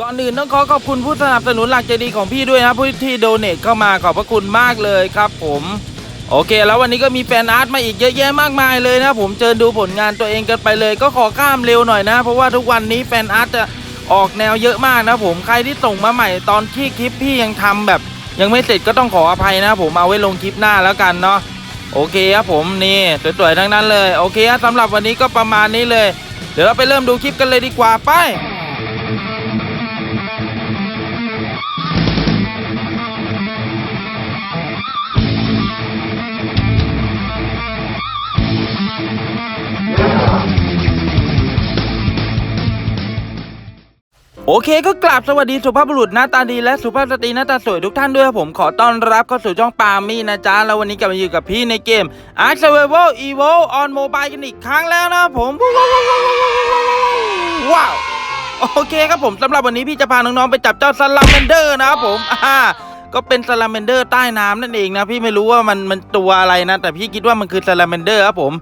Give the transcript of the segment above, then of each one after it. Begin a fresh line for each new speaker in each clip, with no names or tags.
ก่อนอื่นต้องขอขอบคุณผู้สนับสนุนหลักใจดีของพี่ด้วยนะผู้ที่โดเนทเข้ามาขอบพระคุณมากเลยครับผม โอเค แล้ววันนี้ก็มีแฟนอาร์ตมาอีกเยอะแยะมากมายเลยนะผมเชิญดูผลงานตัวเองกันไปเลย ก็ขอข้ามเร็วหน่อยนะ เพราะว่าทุกวันนี้แฟนอาร์ตจะออกแนวเยอะมากนะผมใครที่ส่งมาใหม่ตอนที่คลิปพี่ยังทำแบบ ยังไม่เสร็จก็ต้องขออภัยนะผมเอาไว้ลงคลิปหน้าแล้วกันเนาะโอเคครับผมนี่สวยๆทั้งนั้นเลยโอเคสำหรับวันนี้ก็ประมาณนี้เลย เดี๋ยวเราไปเริ่มดูคลิปกันเลยดีกว่าไป โอเคก็กราบสวัสดีสุภาพบุรุษหน้าตาดีและสุภาพสตรีหน้าตาสวยทุกท่านด้วยครับผมขอต้อนรับเข้าสู่ช่องปามี่นะจ๊ะ แล้ววันนี้กลับมาอยู่กับพี่ในเกม Ark Survival Evo on Mobile กันอีกครั้งแล้วนะผม ว้าว โอเคครับผมสำหรับวันนี้พี่จะพาน้องๆไปจับเจ้าซาลาเมนเดอร์นะครับผมอ่า ก็เป็นซาลาเมนเดอร์ใต้น้ำนั่นเองนะพี่ไม่รู้ว่ามันมันตัวอะไรนะ แต่พี่คิดว่ามันคือซาลาเมนเดอร์ครับผม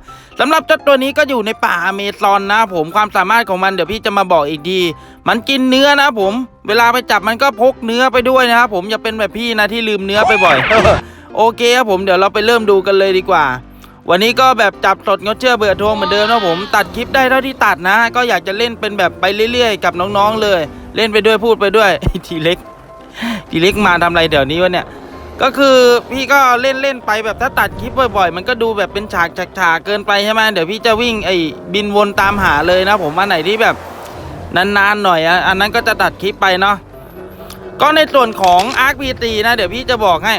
สำหรับเจ้าตัวนี้ก็อยู่ในป่าอเมซอนนะผมความสามารถของมันเดี๋ยวพี่จะมาบอกอีกทีมันกินเนื้อนะผม เวลาไปจับมันก็พกเนื้อไปด้วยนะครับผมอย่าเป็นแบบพี่นะที่ลืมเนื้อไปบ่อยโอเคครับผมเดี๋ยวเราไปเริ่มดูกันเลยดีกว่าวันนี้ก็แบบจับสดงดเชื่อเบื่อโทรเหมือนเดิมนะผมตัดคลิปได้เท่าที่ตัดนะ ก็อยากจะเล่นเป็นแบบไปเรื่อยๆ กับน้องๆเลย เล่นไปด้วยพูดไปด้วยทีเล็ก ทีเล็กมาทำอะไรเดี๋ยวนี้วะเนี่ย ก็คือพี่ก็เล่นเล่นๆไปแบบถ้าตัดคลิปบ่อยๆ มันก็ดูแบบเป็นฉากฉากๆเกินไปใช่ไหมเดี๋ยวพี่จะวิ่งไอ้บินวนตามหาเลยนะ ผมอันไหนที่แบบนานๆหน่อยอะอันนั้นก็จะตัดคลิปไปเนาะก็ในส่วนของ Arc PT นะ เดี๋ยวพี่จะบอกให้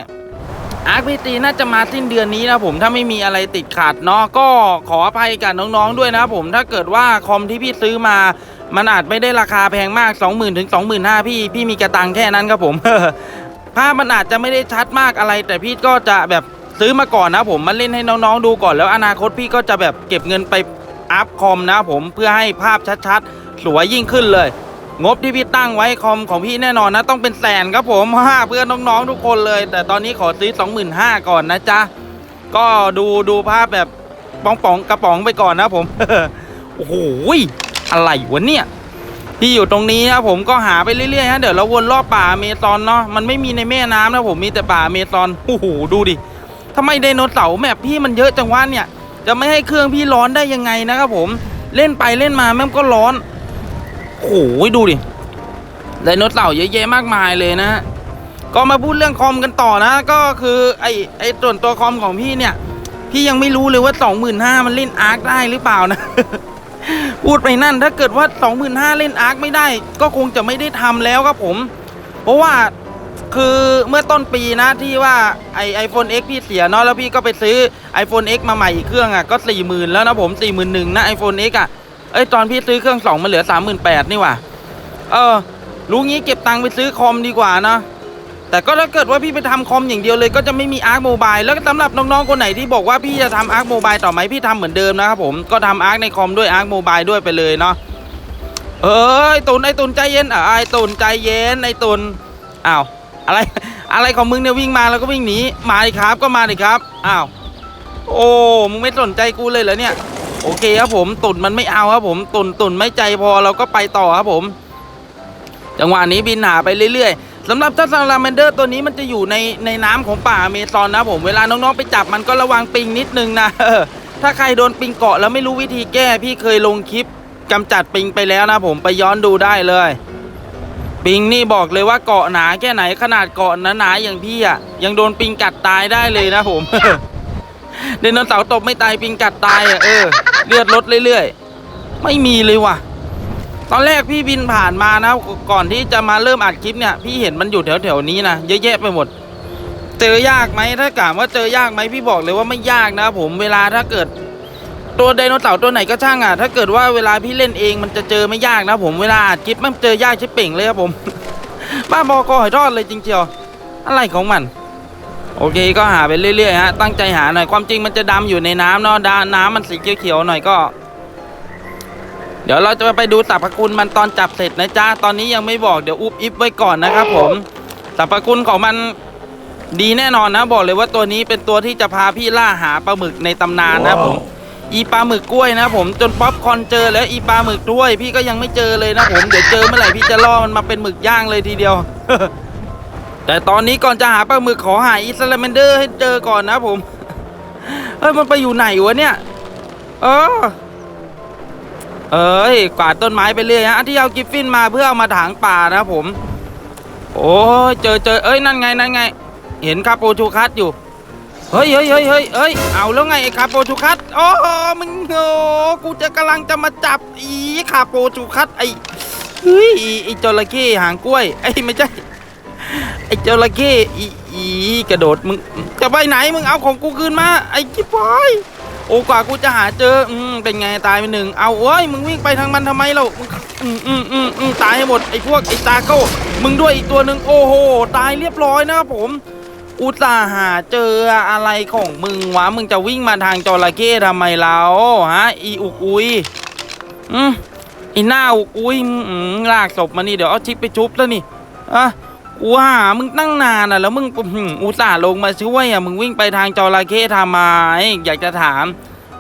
อาร์คพีตีน่าจะมาสิ้นเดือนนี้นะผมถ้าไม่มีอะไรติดขัดเนาะก็ขออภัยกับน้องๆด้วยนะผมถ้าเกิดว่าคอมที่พี่ซื้อมา มันอาจไม่ได้ราคาแพงมาก 20,000ถึง25,000พี่พี่มีกระตังแค่นั้นครับผมภาพมันอาจจะไม่ได้ชัดมากอะไร แต่พี่ก็จะแบบซื้อมาก่อนนะผมมาเล่นให้น้องๆดูก่อนแล้วอนาคตพี่ก็จะแบบเก็บเงินไปอัพคอมนะผมเพื่อให้ภาพชัดๆ สวยยิ่งขึ้นเลย งบที่พี่ตั้งไว้คอมของพี่แน่นอนนะ ต้องเป็นแสนครับผมฮ่าเพื่อนน้องๆทุกคนเลย แต่ตอนนี้ขอซื้อ 25,000ก่อนนะจ๊ะ ก็ดูดูภาพแบบปองป๋องๆกระป๋องไปก่อนนะผมโอ้โห อะไรวะเนี่ยที่อยู่ตรงนี้นะผมก็หาไปเรื่อยๆฮะเดี๋ยวเราวนรอบป่าเมซอนเนาะมันไม่มีในแม่น้ำนะผมมีแต่ป่าเมซอนโอ้โหดูดิทำไมไดโนเสาร์แมพพี่มันเยอะจังวะเนี่ย จะไม่ให้เครื่องพี่ร้อนได้ยังไงนะครับผมเล่นไปเล่นมาแม่งก็ร้อนโอ้โหดูดิไดโนเสาร์เยอะแยะมากมายเลยนะฮะก็มาพูดเรื่องคอมกันต่อนะ ก็คือไอไอส่วนตัวคอมของพี่เนี่ย พี่ยังไม่รู้เลยว่า 25,000มันเล่นอาร์คได้หรือเปล่านะ พูดไปนั่นถ้าเกิดว่า 25,000 เล่นอาร์คไม่ได้ ก็คงจะไม่ได้ทำแล้วครับผม เพราะว่าคือเมื่อต้นปีนะที่ว่าไอไอโฟน X พี่เสียเนาะแล้วพี่ก็ไปซื้อ iPhone X มาใหม่อีกเครื่องอะก็สี่หมื่นแล้วนะผมสี่หมื่นหนึ่งนะ iPhone X อะเอ้ยตอนพี่ซื้อเครื่องสองมันเหลือสามหมื่นแปดนี่ว่าเออรู้งี้เก็บตังค์ไปซื้อคอมดีกว่านะ แต่ก็ถ้าเกิดว่าพี่ไปทำคอมอย่างเดียวเลยก็จะไม่มีอาร์คโมบายแล้วก็สำหรับน้องๆคนไหนที่บอกว่าพี่จะทำอาร์คโมบายต่อไหมพี่ทำเหมือนเดิมนะครับผมก็ทำอาร์คในคอมด้วยอาร์คโมบายด้วยไปเลยเนาะเอ้ยตุนไอตุนใจเย็นอะไอตุนใจเย็นไอตุนอ้าวอะไรอะไรของมึงเนี่ยวิ่งมาแล้วก็วิ่งหนีมาดิครับก็มาดิครับอ้าวโอ้มึงไม่สนใจกูเลยเหรอเนี่ยโอเคครับผมตุนมันไม่เอาครับผมตุนตุนไม่ใจพอเราก็ไปต่อครับผม จังหวะนี้บินหาไปเรื่อยๆ สำหรับเจ้าซาลาแมนเดอร์ตัวนี้มันจะอยู่ในในน้ำของป่าอเมซอนนะผมเวลาน้องๆไปจับมันก็ระวังปิงนิดนึงนะถ้าใครโดนปิงเกาะแล้วไม่รู้วิธีแก้พี่เคยลงคลิปกำจัดปิงไปแล้วนะผมไปย้อนดูได้เลย ปิงนี่บอกเลยว่าเกาะหนาแค่ไหนขนาดเกาะหนาๆอย่างพี่อะ ยังโดนปิงกัดตายได้เลยนะผมเดนโนเสาร์ตบไม่ตายปิงกัดตายอะเออเลือดลดเรื่อยๆ ไม่มีเลยว่ะ ตอนแรกพี่บินผ่านมานะก่อนที่จะมาเริ่มอัดคลิปเนี่ย พี่เห็นมันอยู่แถวแถวๆนี้นะเยอะแยะไปหมด เจอยากไหมถ้ากล่ามว่าเจอยากไหมพี่บอกเลยว่าไม่ยากนะผมเวลาถ้าเกิดตัวไดโนเสาร์ตัวไหนก็ช่างอะถ้าเกิดว่าเวลาพี่เล่นเองมันจะเจอไม่ยากนะผมเวลาอัดคลิปมันเจอยากชิบเป่งเลยครับผม บ้าบอกอหอยทอดเลยจริงเชียวอะไรของมัน โอเคก็หาไปเรื่อยๆฮะตั้งใจหาหน่อยความจริงมันจะดำอยู่ในน้ำเนาะดาน้ำมันสีเขียวๆหน่อยก็ เดี๋ยวเราจะไปดูสรรพคุณมันตอนจับเสร็จนะจ๊ะ ตอนนี้ยังไม่บอกเดี๋ยวอุบอิบไว้ก่อนนะครับผมสรรพคุณของมันดีแน่นอนนะ บอกเลยว่าตัวนี้เป็นตัวที่จะพาพี่ล่าหาปลาหมึกในตำนานนะผมอีปลาหมึกกล้วยนะผมจนป๊อปคอนเจอแล้วอีปลาหมึกด้วย พี่ก็ยังไม่เจอเลยนะผมเดี๋ยวเจอเมื่อไหร่พี่จะล่อมันมาเป็นหมึกย่างเลยทีเดียว แต่ตอนนี้ก่อนจะหาปลาหมึกขอหาอีสลาเมนเดอร์ให้เจอก่อนนะผมเฮ้ยมันไปอยู่ไหนวะเนี่ย เออ เอ้ยกวาดต้นไม้ไปเรื่อยฮะที่เอากิฟฟินมาเพื่อเอามาถางป่านะผม โอ้เจอเจอเอ้ยนั่นไงนั่นไง เห็นคาโปชูคัสอยู่เฮ้ยเฮ้ยเฮ้ยเฮ้ยเฮ้ยเอาแล้วไงไอ้คาโปชูคัสโอ้มึงโอ้กูจะกำลังจะมาจับอีคาโปชูคัสไอ้เฮ้ยอีไอ้จระเข้หางกล้วยไอ้ไม่ใช่ไอ้จระเข้อีอีกระโดดมึงจะไปไหนมึงเอาของกูคืนมาไอ้จิ๊บพอยโอ้กว่ากูจะหาเจออืม เป็นไงตายไปหนึ่งเอาเอ้ยมึงวิ่งไปทางมันทำไมเราอืมอืมอืมอืมตายให้หมดไอ้พวกไอ้ตาโก้มึงด้วยอีกตัวหนึ่งโอ้โหตายเรียบร้อยนะครับผม อุตส่าห์หาเจออะไรของมึงวะมึงจะวิ่งมาทางจระเข้ทำไมเราฮะอีอุกอุยอืมอีหน้าอุกอุยอืมลากศพมานี่เดี๋ยวเอาชิปไปชุบแล้วนี่อะกูหามึงตั้งนานอะแล้วมึงอุตส่าห์ลงมาช่วยอะมึงวิ่งไปทางจระเข้ทำไมอยากจะถาม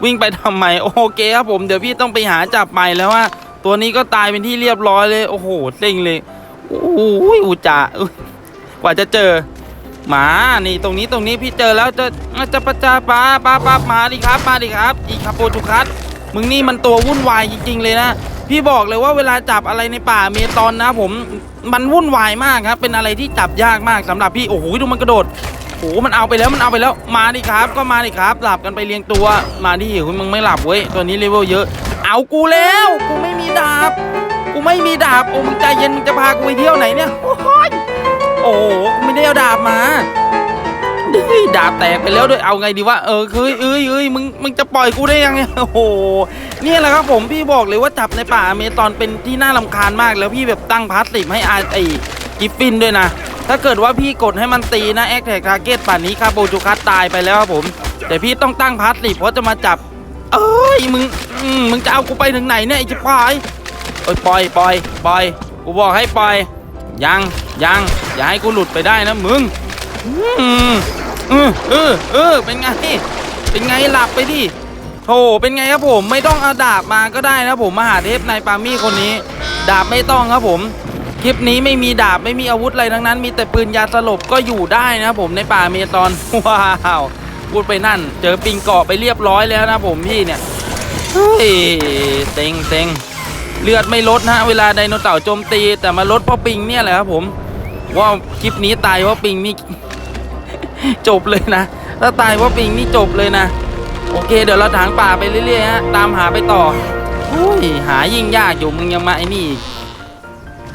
วิ่งไปทำไมโอเคครับผมเดี๋ยวพี่ต้องไปหาจับใหม่แล้วว่าตัวนี้ก็ตายเป็นที่เรียบร้อยเลยโอ้โหเซ็งเลยโอ้ยอุจจากว่าจะเจอหมานี่ตรงนี้ตรงนี้พี่เจอแล้วจะจะประจาปาปาปามาดิครับมาดิครับอีคาโปจุคัสมึงนี่มันตัววุ่นวายจริง ๆ เลยนะพี่บอกเลยว่าเวลาจับอะไรในป่าเมตอนนะผมมันวุ่นวายมากครับ เป็นอะไรที่จับยากมากสำหรับพี่โอ้โหดูมันกระโดด หมันเอาไปแล้วมันเอาไปแล้วมาดิครับ ก็มาดิครับหลับกันไปเรียงตัว มาดิหิวมึงไม่หลับเว้ยตัวนี้เลเวลเยอะ เอากูแล้วกูไม่มีดาบกูไม่มีดาบโอ้มึงใจเย็นมึงจะพากูไปเที่ยวไหนเนี่ยโอ้ยโอ้โหกูไม่ได้เอาดาบมาเฮ้ยดาบแตกไปแล้วด้วยเอาไงดีวะเออเฮ้ยเอ้ยเอ้ยมึงมึงจะปล่อยกูได้ยังไงโอ้โหเนี่ยแหละครับผมพี่บอกเลยว่าจับในป่าเมซอนเป็นที่น่ารำคาญมากแล้วพี่แบบตั้งพาสติฟให้อาไอ กิฟฟินด้วยนะ ถ้าเกิดว่าพี่กดให้มันตีนะแอคแท็กทาร์เก็ตป่านนี้คาโบจูคัสตายไปแล้วครับผม แต่พี่ต้องตั้งพาสติเพราะจะมาจับ เอ้ยมึงมึงจะเอากูไปถึงไหนเนี่ยไอ้จิ๋ปายเอ้ยปล่อยปล่อยปล่อยกูบอกให้ปล่อยยังยังอย่าให้กูหลุดไปได้นะมึงอืมเออเออเออเป็นไงเป็นไงหลับไปดิโธ่เป็นไงครับผมไม่ต้องเอาดาบมาก็ได้นะผมมหาเทพนายปามี่คนนี้ ดาบไม่ต้องครับผม คลิปนี้ไม่มีดาบไม่มีอาวุธอะไรทั้งนั้น มีแต่ปืนยาสลบก็อยู่ได้นะครับผมในป่าเมซอนว้าวพูดไปนั่น เจอปิงเกาะไปเรียบร้อยแล้วนะผมพี่เนี่ยเฮ้ยเต็งเต็งเลือดไม่ลดนะเวลาไดโนเสาร์โจมตี แต่มาลดเพราะปิงเนี่ยแหละครับผม ว่าคลิปนี้ตายเพราะปิงนี่จบเลยนะ ถ้าตายเพราะปิงนี่จบเลยนะ โอเค เดี๋ยวเราถางป่าไปเรื่อยๆฮะตามหาไปต่ออุ้ยหายิ่งยากอยู่มึงยังมาไอ้นี่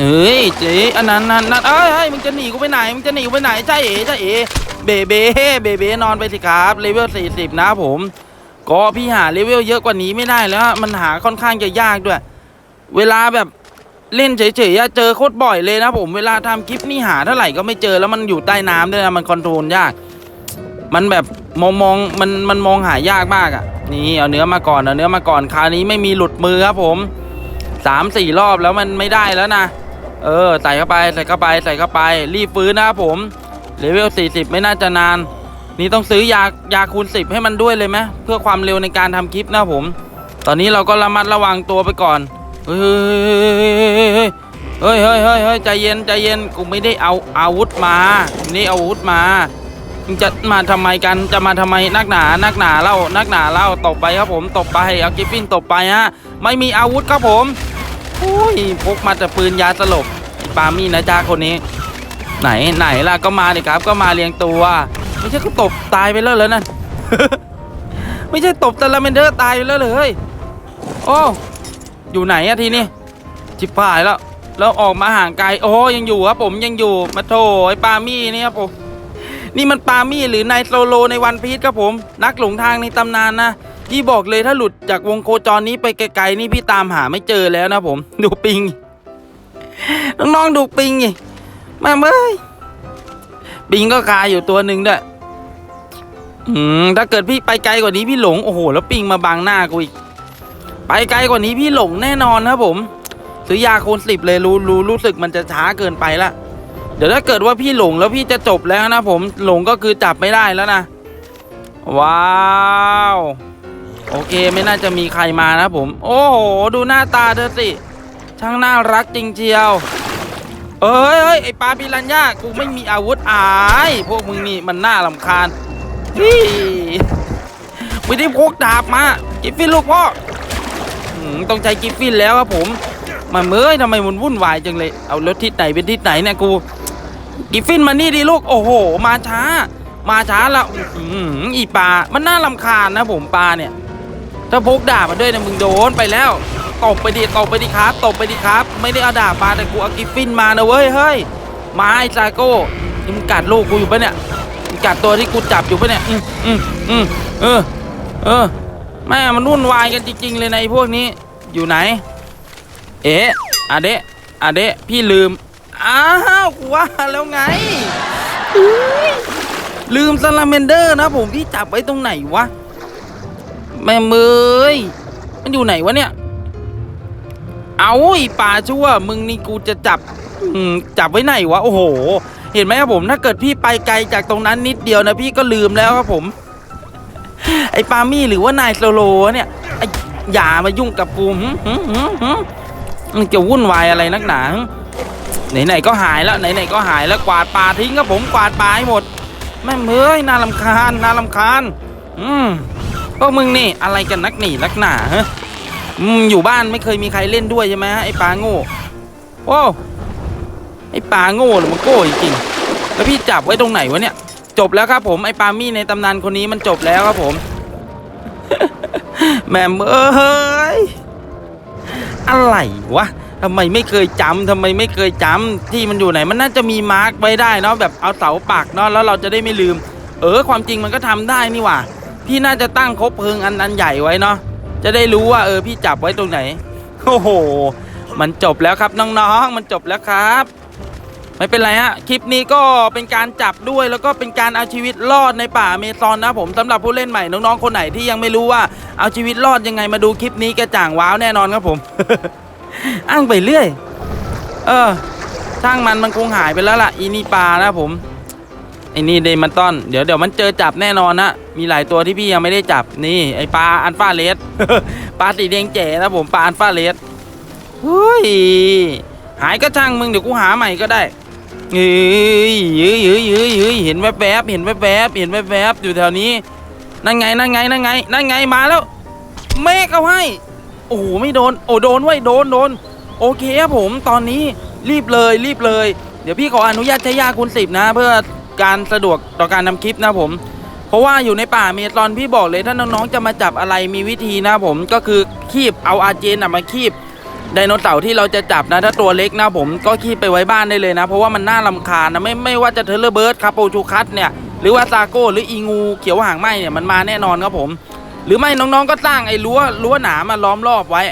เฮ้ยเจ๊อันนั้นนั่นนั่นเอ้ยเฮ้ยมึงจะหนีกูไปไหนมึงจะหนีกูไปไหนใช่เอ๋ใช่เอ๋เบเบ้เบเบ้นอนไปสิครับเลเวล40นะผม ก็พี่หาเลเวลเยอะกว่านี้ไม่ได้แล้ว มันหาค่อนข้างจะยากด้วย เวลาแบบเล่นเฉยๆอะเจอโคตรบ่อยเลยนะผมเวลาทำคลิปนี่หาเท่าไหร่ก็ไม่เจอแล้วมันอยู่ใต้น้ำด้วยนะมันคอนโทรลยาก มันแบบมองมองมันมันมองหายากมากอะ่ะ นี่เอาเนื้อมาก่อนเอาเนื้อมาก่อนคราวนี้ไม่มีหลุดมือครับผมสามสี่รอบแล้วมันไม่ได้แล้วนะ เออใส่เข้าไปใส่เข้าไปใส่เข้าไป รีบฟื้นนะครับผมเลเวล40 ไม่น่าจะนาน นี่ต้องซื้อยายาคูณ 10 ให้มันด้วยเลยไหมเพื่อความเร็วในการทำคลิปนะผม ตอนนี้เราก็ระมัดระวังตัวไปก่อนเฮ้ยเฮ้ยเฮ้ยเฮ้ยใจเย็นใจเย็นกูไม่ได้เอาอาวุธมาไม่อาวุธมามึงจะมาทำไมกันจะมาทำไมนักหนานักหนาเล่านักหนาเล่าตบไปครับผมตบไปเอากิฟฟินตบไปฮะไม่มีอาวุธครับผม โอ้ยพกมาแต่ปืนยาสลบปามี่นะจ้าคนนี้ ไหนไหนล่ะก็มาดิครับ ก็มาเรียงตัว ไม่ใช่ก็ตบตายไปแล้วเหรอนั่นไม่ใช่ตบแต่ละเมนเดอร์ตายไปแล้วเลยเฮ้ยโอ้อยู่ไหนอะทีนี้จิบพายแล้วแล้วออกมาห่างไกลโอ้ยังอยู่ครับผมยังอยู่มาโถไอ้ปามี่นี่ครับผมนี่มันปามี่หรือนายโซโลในวันพีชครับผม นักหลงทางในตำนานนะ พี่บอกเลยถ้าหลุดจากวงโคจรนี้ไปไกลๆนี่พี่ตามหาไม่เจอแล้วนะผม ดูปิง น้องๆดูปิงนี่มาเอ้ยปิงก็คาอยู่ตัวหนึ่งด้วยอืมถ้าเกิดพี่ไปไกลกว่านี้พี่หลง โอ้โห แล้วปิงมาบังหน้ากูอีก ไปไกลกว่านี้พี่หลงแน่นอนครับผม ซื้อยาโคนสิบเลยรู้รู้รู้สึกมันจะช้าเกินไปละเดี๋ยวถ้าเกิดว่าพี่หลงแล้วพี่จะจบแล้วนะผมหลงก็คือจับไม่ได้แล้วนะ ว้าว โอเคไม่น่าจะมีใครมานะผม โอ้โห ดูหน้าตาเธอสิ ช่างน่ารักจริงเชียว เอ้ยเอ้ยไอปลาปิรันย่ากูไม่มีอาวุธอายพวกมึงนี่มันน่าลำคาญฮี่ไม่ได้พกดาบมากิฟฟินลูกพ่อต้องใช้กิฟฟินแล้วครับผมมาเมื่อยทำไมมันวุ่นวายจังเลย เอาแล้วทิศไหนเป็นทิศไหนเนี่ยกูกิฟฟินมานี่ดิลูก โอ้โห มาช้า มาช้าล้วอื้อหืออีปลา มันน่าลำคาญนะผมปลาเนี่ย ถ้าพกดาบมาด้วยนะมึงโดนไปแล้วตบไปดิตบไปดิครับตบไปดิครับ ไม่ได้เอาดาบมาแต่กูเอากิฟฟินมานะเว้ยเฮ้ยมาไอ้ซาโก้นี่มึงกัดลูกกูอยู่ปะเนี่ยมึงกัดตัวที่กูจับอยู่ปะเนี่ยอืมอืมอืมเออเออแม่มันวุ่นวายกันจริงๆเลยในพวกนี้อยู่ไหน เอ๊ะอะเดะอะเดะพี่ลืมอ้าวกูว่าแล้วไงลืมซาลาเมนเดอร์นะผมพี่จับไว้ตรงไหนวะ แม่เมยมันอยู่ไหนวะเนี่ย เอาไอ้ป่าชั่ว มึงนี่กูจะจับจับไว้ไหนวะ โอ้โห เห็นไหมครับผม ถ้าเกิดพี่ไปไกลจากตรงนั้นนิดเดียวนะพี่ก็ลืมแล้วครับผม ไอ้ปามี่หรือว่านายโซโลเนี่ยไอ้อย่ามายุ่งกับกูมันจะวุ่นวายอะไรนักหนาไหนๆก็หายแล้วไหนๆก็หายแล้วกวาดป่าทิ้งครับผมกวาดป่าให้หมดแม่เมยน่าลำคาญน่าลำคาญ อืม กมึงนี่อะไรกันนักหนีนักหนาฮะอืมอยู่บ้านไม่เคยมีใครเล่นด้วยใช่ไหมฮะไอ้ปลาโง่โอ้ไอ้ปลาโง่หรือมันโง่จริงๆแล้วพี่จับไว้ตรงไหนวะเนี่ย จบแล้วครับผมไอ้ปามี่ในตำนานคนนี้มันจบแล้วครับผมแหม่มเอ้ยอะไรวะทำไมไม่เคยจำทำไมไม่เคยจำที่มันอยู่ไหน มันน่าจะมีมาร์กไว้ได้เนาะแบบเอาเสาปักเนาะแล้วเราจะได้ไม่ลืม เออความจริงมันก็ทำได้นี่หว่า พี่น่าจะตั้งคบเพลิงอันอันใหญ่ไว้เนาะจะได้รู้ว่าเออพี่จับไว้ตรงไหนโอ้โห มันจบแล้วครับน้องๆ มันจบแล้วครับ ไม่เป็นไรฮะ คลิปนี้ก็เป็นการจับด้วยแล้วก็เป็นการเอาชีวิตรอดในป่าเมซอนนะผมสำหรับผู้เล่นใหม่น้องๆคนไหนที่ยังไม่รู้ว่าเอาชีวิตรอดยังไงมาดูคลิปนี้กระจ่างว้าวแน่นอนครับผม อ้างไปเรื่อย เออช่างมันมันคงหายไปแล้วล่ะ อีนี่ปลานะผม ไอ้นี่เดมันต้อน เดี๋ยวเดี๋ยวมันเจอจับแน่นอนนะ มีหลายตัวที่พี่ยังไม่ได้จับนี่ไอปลาอันฟาเลสปลาสีแดงแจ๋นะผมปลาอันฟาเลสเฮ้ยหายก็ช่างมึงเดี๋ยวกูหาใหม่ก็ได้เฮ้ยยื้อยื้อยื้อยื้อเห็นแวบๆเห็นแวบๆเห็นแวบๆอยู่แถวนี้นั่นไงนั่นไงนั่นไงนั่นไงมาแล้วเมฆเอาให้ โอ้โหไม่โดน โอ้โดนไว้โดนโดนโอเคครับผมตอนนี้รีบเลยรีบเลย เดี๋ยวพี่ขออนุญาตใช้ยาคูณสิบนะ เพื่อ การสะดวกต่อการทำคลิปนะผม เพราะว่าอยู่ในป่าเมซอนพี่บอกเลยถ้าน้องๆจะมาจับอะไรมีวิธีนะผมก็คือคีบเอาอาเจนมาคีบไดโนเสาร์ที่เราจะจับนะถ้าตัวเล็กนะผมก็คีบไปไว้บ้านได้เลยนะ เพราะว่ามันน่าลำคาญนะไม่ไม่ว่าจะเทเลเบิร์ดคาโปชูคัสเนี่ยหรือว่าซาโก้หรืออีงูเขียวหางไหมเนี่ยมันมาแน่นอนครับผม หรือไม่น้องๆก็สร้างไอ้รั้วรั้วหนามาล้อมรอบไว้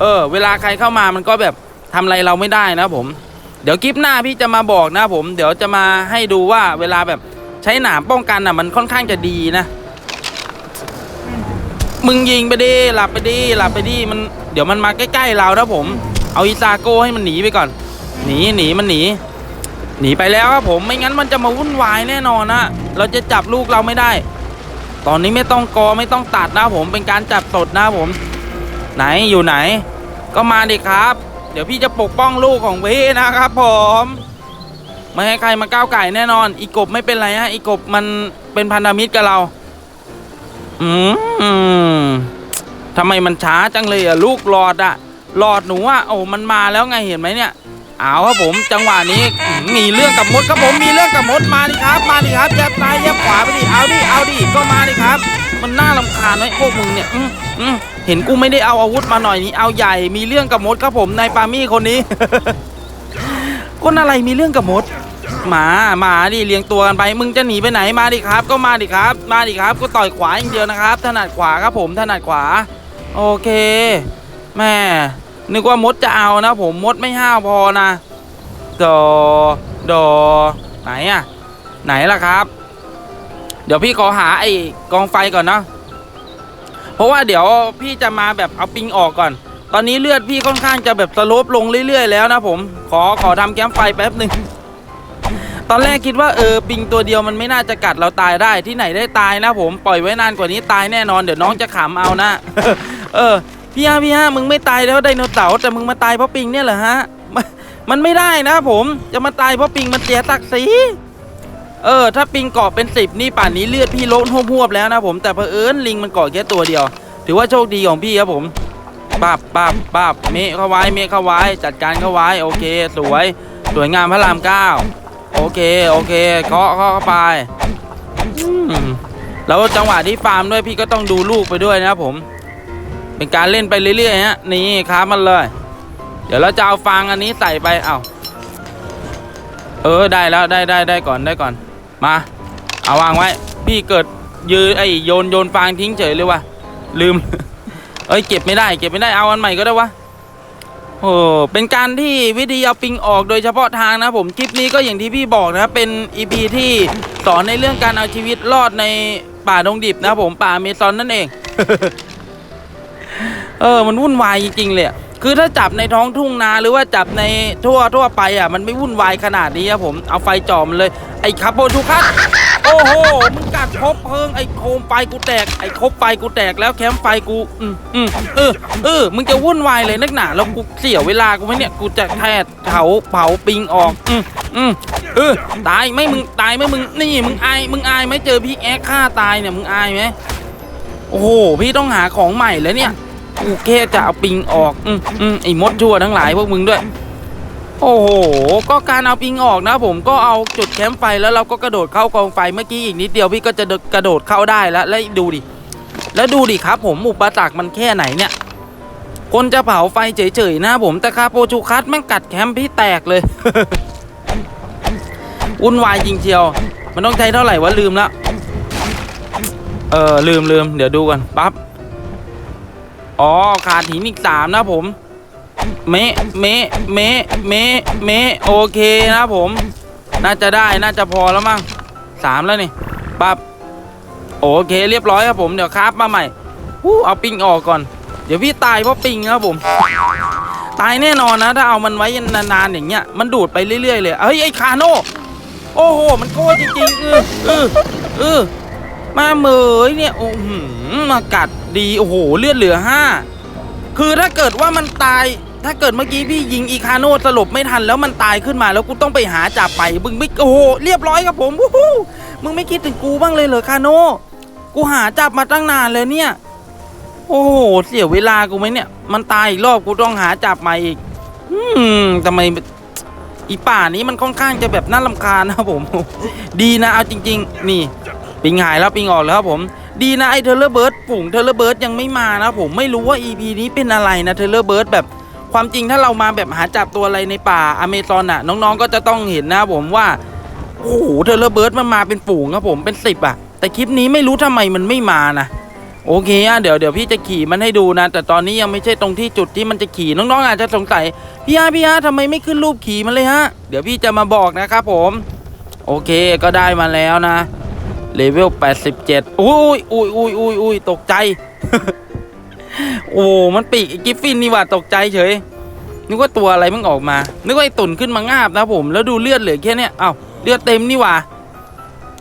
เออ เวลาใครเข้ามามันก็แบบทำอะไรเราไม่ได้นะผม เดี๋ยวคลิปหน้าพี่จะมาบอกนะผม เดี๋ยวจะมาให้ดูว่าเวลาแบบใช้หนามป้องกันอะมันค่อนข้างจะดีนะ มึงยิงไปดิหลับไปดิหลับไปดิมันเดี๋ยวมันมาใกล้ๆเรานะผม เอาอิซาโก้ให้มันหนีไปก่อน หนีหนีมันหนี หนีไปแล้วครับผมไม่งั้นมันจะมาวุ่นวายแน่นอนนะเราจะจับลูกเราไม่ได้ ตอนนี้ไม่ต้องกอไม่ต้องตัดนะผมเป็นการจับสดนะผม ไหนอยู่ไหน ก็มาดิครับ เดี๋ยวพี่จะปกป้องลูกของพี่นะครับผมไม่ให้ใครมาก้าวไก่แน่นอน อีกบไม่เป็นไรฮะอีกบมันเป็นพันธมิตรกับเรา อืมทำไมมันช้าจังเลยอะลูกหลอดอะหลอดหนูอะโอ้มันมาแล้วไงเห็นไหมเนี่ยเอาครับผมจังหวะนี้มีเรื่องกับมดครับผมมีเรื่องกับมดมาดิครับ มาดิครับแยบซ้ายแยบขวาไปดิเอาดิเอาดิก็มาดิครับ มันน่ารำคาญไหมพวกมึงเนี่ยอืมอืม เห็นกูไม่ได้เอาอาวุธมาหน่อยนี้เอาใหญ่มีเรื่องกับมดครับผมนายปามี่คนนี้คนอะไรมีเรื่องกับมดหมาหมาดิเลี้ยงตัวกันไป มึงจะหนีไปไหนมาดิครับ ก็มาดิครับ มาดิครับก็ต่อยขวาอย่างเดียวนะครับ ถนัดขวาครับผมถนัดขวา โอเค แม่นึกว่ามดจะเอานะ ผมมดไม่ห้าวพอนะดอดอไหนอะไหนล่ะครับ เดี๋ยวพี่ขอหาไอ้กองไฟก่อนเนาะ ราะว่าเดี๋ยวพี่จะมาแบบเอาปิงออกก่อน ตอนนี้เลือดพี่ค่อนข้างจะแบบสโลปลงเรื่อยๆแล้วนะผม ขอขอทำแคมไฟแป๊บหนึ่ง ตอนแรกคิดว่าเออปิงตัวเดียวมันไม่น่าจะกัดเราตายได้ที่ไหนได้ตายนะผมปล่อยไว้นานกว่านี้ตายแน่นอนเดี๋ยวน้องจะขำเอานะ เออพี่ฮะพี่ฮะมึงไม่ตายแล้วไดโนเสาร์แต่มึงมาตายเพราะปิงเนี่ยเหรอฮะ มันมันไม่ได้นะผมจะมาตายเพราะปิงมันเสียศักดิ์ศรี เออ ถ้าปิงเกาะเป็นสิบนี่ป่านนี้เลือดพี่ล้นหวบแล้วนะผมแต่เผอิญลิงมันเกาะแค่ตัวเดียว ถือว่าโชคดีของพี่ครับผมปับปับปับเมฆเข้าไว้เมฆเข้าไว้ จัดการเข้าไว้ โอเค สวย สวยงามพระรามเก้าโอเค โอเคเคาะเคาะเข้าไปแล้วจังหวะที่ฟาร์มด้วยพี่ก็ต้องดูลูกไปด้วยนะครับผม เป็นการเล่นไปเรื่อยๆฮะนี่ค้ามันเลย เดี๋ยวเราจะเอาฟางอันนี้ใส่ไปเอาเออได้แล้วได้ได้ได้ก่อนได้ก่อน มา เอาวางไว้ พี่เกิดยืนไอ้โยนโยนฟางทิ้งเฉยเลยว่ะ ลืม เอ้ยเก็บไม่ได้ เก็บไม่ได้เอาอันใหม่ก็ได้วะโอ้เป็นการที่วิธีเอาปิงออกโดยเฉพาะทางนะผมคลิปนี้ก็อย่างที่พี่บอกนะเป็น EP ที่สอนในเรื่องการเอาชีวิตรอดในป่าดงดิบนะผมป่าเมซอนนั่นเอง เออมันวุ่นวายจริงๆเลยอะ คือถ้าจับในท้องทุ่งนาหรือว่าจับในทั่วทั่วไปอะมันไม่วุ่นวายขนาดนี้ครับผมเอาไฟจ่อมันเลยไอ้คาร์โบทูคัสโอ้โหมึงกัดคบเพลิงไอ้โคมไฟกูแตกไอ้คบไฟกูแตกแล้วแคมป์ไฟกูอืมอืมเออเออมึงจะวุ่นวายเลยนักหนาแล้วกูเสียเวลากูไหมเนี่ยกูจะแค่เผาเผาปิงออกอืมอืมเออตายไม่มึงตายไหมมึงนี่มึงอายมึงอายไหมเจอพี่แอ๊กฆ่าตายเนี่ยมึงอายไหมโอ้โหพี่ต้องหาของใหม่แล้วเนี่ย กูแค่จะเอาปิงออกอืมอืมไอ้มดชั่วทั้งหลายพวกมึงด้วย โอ้โห ก็การเอาปิงออกนะ ผมก็เอาจุดแคมป์ไฟแล้วเราก็กระโดดเข้ากองไฟเมื่อกี้อีกนิดเดียวพี่ก็จะกระโดดเข้าได้แล้วแล้วดูดิ แล้วดูดิครับ ผมอุปสรรคมันแค่ไหนเนี่ย คนจะเผาไฟเฉยๆนะผมแต่คาโปชูคัสแม่งกัดแคมป์พี่แตกเลยวุ่นวายจริงเชียว มันต้องใช้เท่าไหร่วะลืมแล้วเออลืมลืมเดี๋ยวดูก่อนปั๊บ อ๋อขาดหินอีกสามนะผม เมะเมะเมะเมะเมะโอเคนะผม น่าจะได้น่าจะพอแล้วมั้งสามแล้วนี่ปั๊บโอเคเรียบร้อยครับผมเดี๋ยวคราฟมาใหม่อู้เอาปิงออกก่อน เดี๋ยวพี่ตายเพราะปิงครับผม ตายแน่นอนนะ ถ้าเอามันไว้นานๆอย่างเงี้ยมันดูดไปเรื่อยๆเลยเฮ้ยไอ้คาโน่โอ้โห มันโก้จริงๆเออเออเออมาเหมยเนี่ยโอ้โหมากัด ดีโอ้โหเลือดเหลือห้าคือถ้าเกิดว่ามันตาย ถ้าเกิดเมื่อกี้พี่ยิงอีคาโน่สลบไม่ทันแล้วมันตายขึ้นมาแล้วกูต้องไปหาจับไปมึงไม่โอ้โหเรียบร้อยครับผมวู้ฮู้มึงไม่คิดถึงกูบ้างเลยเหรอคาโน่กูหาจับมาตั้งนานเลยเนี่ย โอ้โหเสียเวลากูไหมเนี่ย มันตายอีกรอบกูต้องหาจับม่อีก อืมทำไมอีป่านี้มันค่อนข้างจะแบบน่ารำคาญนะครับผม ดีนะเอาจริง ๆ นี่ ปิงหายแล้วปิงออกแล้วครับผม ดีนะไอเทเลอร์เบิร์ดฝูงเทเลอร์เบิร์ดยังไม่มานะผมไม่รู้ว่า EP นี้เป็นอะไรนะเทเลอร์เบิร์ดแบบความจริงถ้าเรามาแบบหาจับตัวอะไรในป่าอเมซอนอะ น้องๆก็จะต้องเห็นนะผมว่าโอ้โหเทเลอร์เบิร์ดมันมาเป็นฝูงครับผมเป็นสิบอะ แต่คลิปนี้ไม่รู้ทำไมมันไม่มานะโอเคอะเดี๋ยวเดี๋ยวพี่จะขี่มันให้ดูนะ แต่ตอนนี้ยังไม่ใช่ตรงที่จุดที่มันจะขี่น้องๆอาจจะสงสัยพี่ฮะพี่ฮะทำไมไม่ขึ้นรูปขี่มันเลยฮะ เดี๋ยวพี่จะมาบอกนะครับผม โอเคก็ได้มาแล้วนะ เลเวล 87 อุ้ยอุ้ยอุ้ยอุ้ยอุ้ยตกใจ โอ้ มันปีกกิฟฟินนี่ว่าตกใจเฉย นึกว่าตัวอะไรมันออกมา นึกว่าไอ้ตุ่นขึ้นมางาบนะผม แล้วดูเลือดเหลือแค่เนี้ยอ้าเลือดเต็มนี่ว่า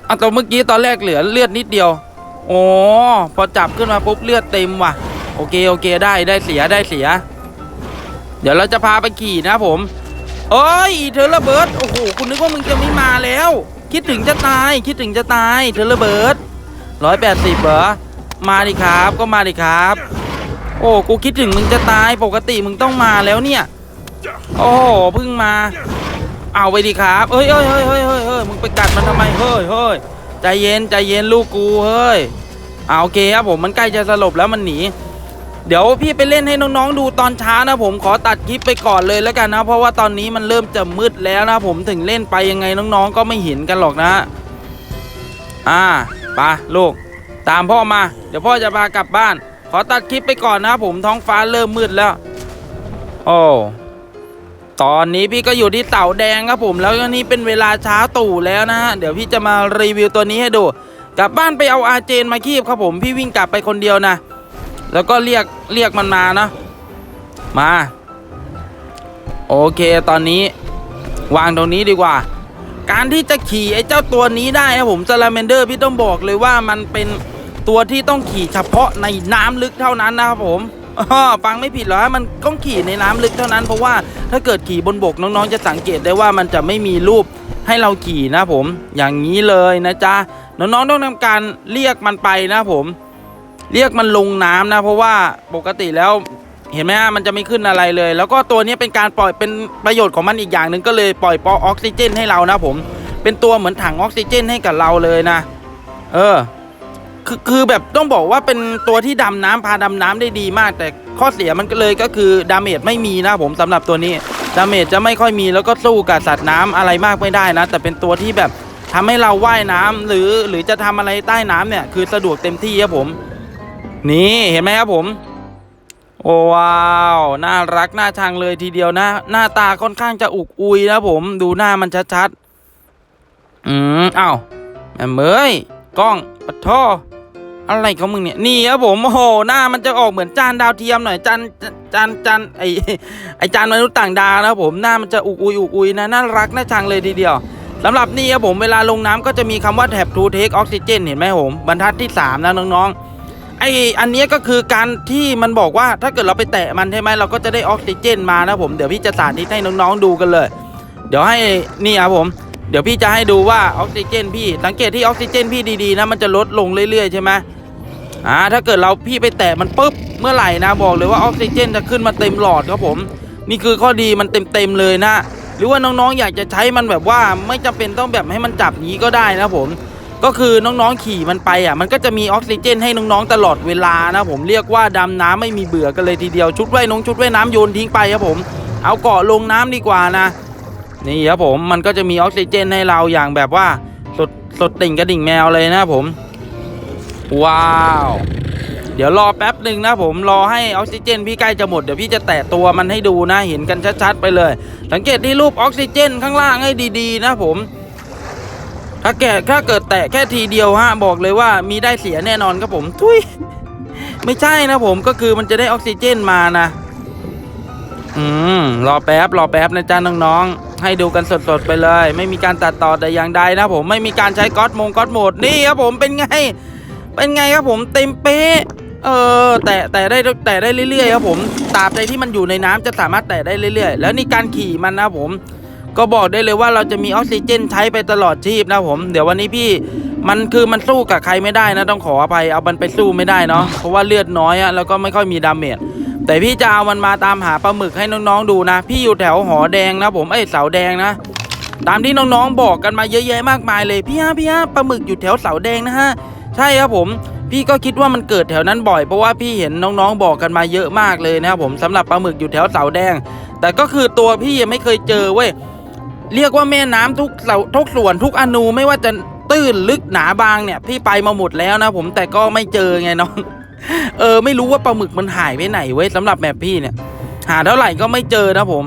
เอาตอนเมื่อกี้ตอนแรกเหลือเลือดนิดเดียว โอ๋อพอจับขึ้นมาปุ๊บเลือดเต็มว่ะ โอเคโอเคได้ได้เสียได้เสีย เดี๋ยวเราจะพาไปขี่นะผมเอ้ยเธอระเบิด โอ้โห คุณนึกว่ามึงจะไม่มาแล้ว คิดถึงจะตาย คิดถึงจะตายเธอระเบิดร้อยแปดสิบเหรอ มาดิครับ ก็มาดิครับ โอ้ กูคิดถึงมึงจะตาย ปกติมึงต้องมาแล้วเนี่ย โอ้เพิ่งมา เอาไปดิครับเอ้ยเอ้ยเฮ้ยเฮ้ยเฮ้ยเฮ้ยมึงไปกัดมันทำไม เฮ้ยเฮ้ยใจเย็น ใจเย็นลูกกู เฮ้ย เอาโอเคครับผม มันใกล้จะสลบแล้วมันหนี เดี๋ยวพี่ไปเล่นให้น้องๆดูตอนเช้านะผมขอตัดคลิปไปก่อนเลยแล้วกันนะ เพราะว่าตอนนี้มันเริ่มจะมืดแล้วนะผมถึงเล่นไปยังไงน้องๆ ก็ไม่เห็นกันหรอกนะ อ่าไปลูก ตามพ่อมา เดี๋ยวพ่อจะพากลับบ้าน ขอตัดคลิปไปก่อนนะผมท้องฟ้าเริ่มมืดแล้ว โอ้ตอนนี้พี่ก็อยู่ที่เต่าแดงครับผมแล้วก็นี่เป็นเวลาเช้าตู่แล้วนะฮะเดี๋ยวพี่จะมารีวิวตัวนี้ให้ดู กลับบ้านไปเอาอาเจนมาคีบครับผมพี่วิ่งกลับไปคนเดียวนะ แล้วก็เรียกเรียกมันมานะมา โอเคตอนนี้ วางตรงนี้ดีกว่า การที่จะขี่ไอ้เจ้าตัวนี้ได้นะผมซาลาเมนเดอร์พี่ต้องบอกเลยว่ามันเป็นตัวที่ต้องขี่เฉพาะในน้ำลึกเท่านั้นนะครับผมฟังไม่ผิดหรอฮะมันต้องขี่ในน้ำลึกเท่านั้นเพราะว่าถ้าเกิดขี่บนบกน้องๆ จะสังเกตได้ว่ามันจะไม่มีรูปให้เราขี่นะผม อย่างนี้เลยนะจ๊ะน้องๆต้องทำการเรียกมันไปนะผม เรียกมันลงน้ำนะ เพราะว่าปกติแล้วเห็นไหมฮะมันจะไม่ขึ้นอะไรเลย แล้วก็ตัวนี้เป็นการปล่อยเป็นประโยชน์ของมันอีกอย่างหนึ่งก็เลยปล่อยปอออกซิเจนให้เรานะผม เป็นตัวเหมือนถังออกซิเจนให้กับเราเลยนะ เออ คือคือแบบต้องบอกว่าเป็นตัวที่ดำน้ำพาดำน้ำได้ดีมาก แต่ข้อเสียมันก็เลยก็คือดาเมจไม่มีนะผมสำหรับตัวนี้ดาเมจจะไม่ค่อยมีแล้วก็สู้กับสัตว์น้ำอะไรมากไม่ได้นะ แต่เป็นตัวที่แบบทำให้เราว่ายน้ำหรือหรือจะทำอะไรใต้น้ำเนี่ย คือสะดวกเต็มที่ครับผม นี่เห็นไหมครับผม โอ้ว้าว น่ารักน่าชังเลยทีเดียวนะ หน้าตาค่อนข้างจะอุกอุยนะผมดูหน้ามันชัดๆ อืมอ้าวแม่เมยกล้องปะท่ออะไรของมึงเนี่ยนี่ครับผมโอ้โหหน้ามันจะออกเหมือนจานดาวเทียมหน่อยจานจานจานไอไอจานมนุษย์ต่างดาวนะครับผมหน้ามันจะอุกอุยอุกอุยนะน่ารักน่าชังเลยทีเดียวสำหรับนี่ครับผมเวลาลงน้ำก็จะมีคำว่าแท็บทูเทคออกซิเจนเห็นไหมผมบรรทัดที่ 3 นะน้องๆ ไออันนี้ก็คือการที่มันบอกว่าถ้าเกิดเราไปแตะมันใช่ไหมเราก็จะได้ออกซิเจนมานะผมเดี๋ยวพี่จะสาธิตให้น้องๆดูกันเลย เดี๋ยวให้นี่ครับผมเดี๋ยวพี่จะให้ดูว่าออกซิเจนพี่สังเกตที่ออกซิเจนพี่ดีๆนะมันจะลดลงเรื่อยๆใช่ไหมอ่าถ้าเกิดเราพี่ไปแตะมันปุ๊บเมื่อไหร่นะบอกเลยว่าออกซิเจนจะขึ้นมาเต็มหลอดครับผม นี่คือข้อดีมันเต็มๆเลยนะ หรือว่าน้องๆอยากจะใช้มันแบบว่าไม่จำเป็นต้องแบบให้มันจับนี้ก็ได้นะผม ก็คือน้องๆขี่มันไปอะมันก็จะมีออกซิเจนให้น้องๆตลอดเวลานะผมเรียกว่าดำน้ำไม่มีเบื่อกันเลยทีเดียวชุดว่ายน้องชุดว่ายน้ำโยนทิ้งไปครับผม เอาเกาะลงน้ำดีกว่านะนี่ครับผมมันก็จะมีออกซิเจนให้เราอย่างแบบว่าสดสดติ่งกระดิ่งแมวเลยนะผม ว้าว เดี๋ยวรอแป๊บหนึ่งนะผมรอให้ออกซิเจนพี่ใกล้จะหมดเดี๋ยวพี่จะแตะตัวมันให้ดูนะเห็นกันชัดๆไปเลย สังเกตที่รูปออกซิเจนข้างล่างให้ดีๆ นะผม ถ้าแกถ้าเกิดแตะแค่ทีเดียวฮะบอกเลยว่ามีได้เสียแน่นอนครับผมทุยไม่ใช่นะผมก็คือมันจะได้ออกซิเจนมานะ อืมรอแป๊บรอแป๊บนะจ๊ะน้องๆให้ดูกันสดๆไปเลย ไม่มีการตัดต่อแต่อย่างใดนะผมไม่มีการใช้ก๊อตมงก๊อตโหมดนี่ครับผมเป็นไง เป็นไงครับผมเต็มเป๊ะเออแต่แต่ได้แต่ได้เรื่อยๆครับผมตราบใดที่มันอยู่ในน้ำจะสามารถแตะได้เรื่อยๆ แล้วนี่การขี่มันนะผม ก็บอกได้เลยว่าเราจะมีออกซิเจนใช้ไปตลอดชีพนะผม เดี๋ยววันนี้พี่มันคือมันสู้กับใครไม่ได้นะ ต้องขออภัยเอามันไปสู้ไม่ได้เนาะเพราะว่าเลือดน้อยอะแล้วก็ไม่ค่อยมีดาเมจแต่พี่จะเอามันมาตามหาปลาหมึกให้น้องๆดูนะ พี่อยู่แถวหอแดงนะผมเอ้ยเสาแดงนะ ตามที่น้องๆบอกกันมาเยอะแยะมากมายเลยพี่ฮะพี่ฮะปลาหมึกอยู่แถวเสาแดงนะฮะใช่ครับผมพี่ก็คิดว่ามันเกิดแถวนั้นบ่อยเพราะว่าพี่เห็นน้องๆบอกกันมาเยอะมากเลยนะครับผมสำหรับปลาหมึกอยู่แถวเสาแดง แต่ก็คือตัวพี่ยังไม่เคยเจอเว้ย เรียกว่าแม่น้ำทุกเสาทุกส่วนทุกอนูไม่ว่าจะตื้นลึกหนาบางเนี่ย พี่ไปมาหมดแล้วนะผมแต่ก็ไม่เจอไงน้องเออ ไม่รู้ว่าปลาหมึกมันหายไปไหนเว้ยสำหรับแมพพี่เนี่ย หาเท่าไหร่ก็ไม่เจอนะผม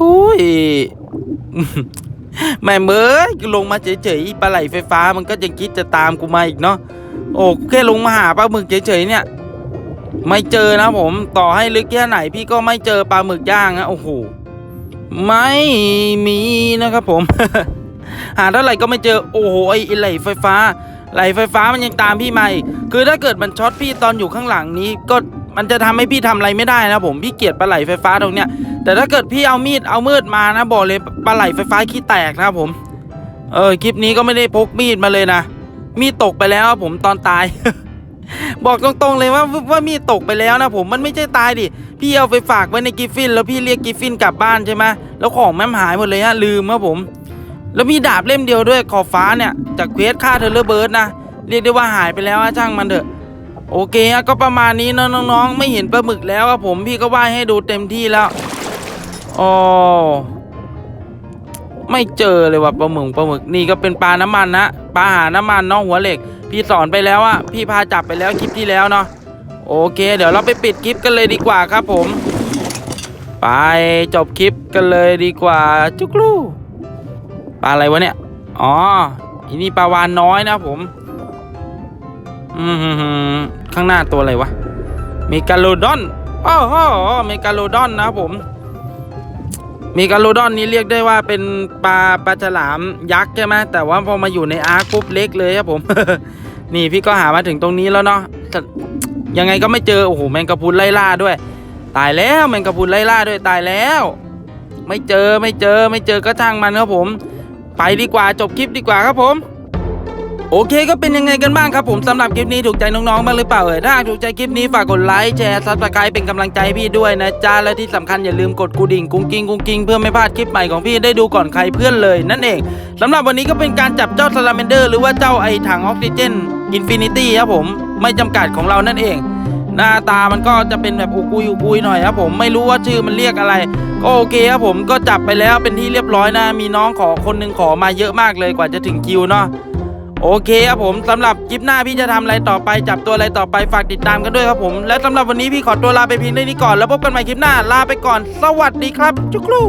อุ้ยแม่เมยลงมาเฉยๆปลาไหลไฟฟ้ามันก็ยังคิดจะตามกูมาอีกเนาะโอ้แค่ลงมาหาปลาหมึกเฉยๆเนี่ย ไม่เจอนะผม ต่อให้ลึกแค่ไหนพี่ก็ไม่เจอปลาหมึกย่างนะโอ้โห ไม่มีนะครับผม หาเท่าไหร่ก็ไม่เจอโอ้โหไอ้ไหลไฟฟ้า ไหลไฟฟ้ามันยังตามพี่มาอีกคือถ้าเกิดมันช็อตพี่ตอนอยู่ข้างหลังนี้ก็มันจะทำให้พี่ทำอะไรไม่ได้นะผมพี่เกลียดปลาไหลไฟฟ้าตรงเนี้ย แต่ถ้าเกิดพี่เอามีดเอามืดมานะบอกเลยปลาไหลไฟฟ้าขี้แตกนะผม เออคลิปนี้ก็ไม่ได้พกมีดมาเลยนะมีดตกไปแล้วผมตอนตาย บอกตรงๆเลยว่าว่ามีตกไปแล้วนะผมมันไม่ใช่ตายดิ พี่เอาไปฝากไว้ในกิฟฟิน แล้วพี่เรียกกิฟฟินกลับบ้านใช่ไหมแล้วของแม่มหายหมดเลยฮะลืมครับผม แล้วมีดาบเล่มเดียวด้วยขอบฟ้าเนี่ยจากเควสฆ่าเทเลอเบิร์ดนะเรียกได้ว่าหายไปแล้วช่างมันเถอะโอเคฮะก็ประมาณนี้นะน้องๆ ไม่เห็นปลาหมึกแล้วครับผมพี่ก็ว่ายให้ดูเต็มที่แล้วอ๋อไม่เจอเลยว่ะปลาหมึกปลาหมึกนี่ก็เป็นปลาน้ำมันนะปลาหาน้ำมันน้องหัวเหล็ก พี่สอนไปแล้วอะพี่พาจับไปแล้วคลิปที่แล้วเนาะโอเค เดี๋ยวเราไปปิดคลิปกันเลยดีกว่าครับผม ไปจบคลิปกันเลยดีกว่าจุกลูปลาอะไรวะเนี่ยอ๋ออันนี้ปลาวานน้อยนะผมอืมข้างหน้าตัวอะไรวะเมกาโลดอนอ้อฮอเมกาโลดอนนะผม มีการโลดอนนี้เรียกได้ว่าเป็นปลาปลาฉลามยักษ์ใช่ไหมแต่ว่าพอมาอยู่ในอาร์คปุ๊บเล็กเลยครับผม นี่พี่ก็หามาถึงตรงนี้แล้วเนาะยังไงก็ไม่เจอโอ้โหแมงกะพรุนไล่ล่าด้วย ตายแล้วแมงกะพรุนไล่ล่าด้วยตายแล้ว ไม่เจอไม่เจอไม่เจอก็ช่างมันครับผม ไปดีกว่าจบคลิปดีกว่าครับผม โอเคก็เป็นยังไงกันบ้างครับผมสำหรับคลิปนี้ถูกใจน้องๆบ้างหรือเปล่าเอ่ยถ้าถูกใจคลิปนี้ฝากกดไลค์แชร์ซับสไครป์เป็นกำลังใจพี่ด้วยนะจ๊ะและที่สำคัญอย่าลืมกดกระดิ่งกุ้งกิ้งกุ้งกิ้งเพื่อไม่พลาดคลิปใหม่ของพี่ได้ดูก่อนใครเพื่อนเลยนั่นเองสำหรับวันนี้ก็เป็นการจับเจ้าซาลาเมนเดอร์หรือว่าเจ้าไอถังออกซิเจนอินฟินิตี้ครับผมไม่จำกัดของเรานั่นเอง หน้าตามันก็จะเป็นแบบอุกุยอุกุยหน่อยครับผมไม่รู้ว่าชื่อมันเรียกอะไรก็โอเคครับผมก็จับไปแล้วเป็นที่เรียบร้อยนะมีน้องขอคนนึงขอมาเยอะมากเลยกว่าจะถึงคิวเนาะ โอเคครับผมสำหรับคลิปหน้าพี่จะทำอะไรต่อไป จับตัวอะไรต่อไปฝากติดตามกันด้วยครับผม และสำหรับวันนี้พี่ขอตัวลาไปเพียงเท่านี้ก่อนแล้วพบกันใหม่คลิปหน้าลาไปก่อน สวัสดีครับจุกลู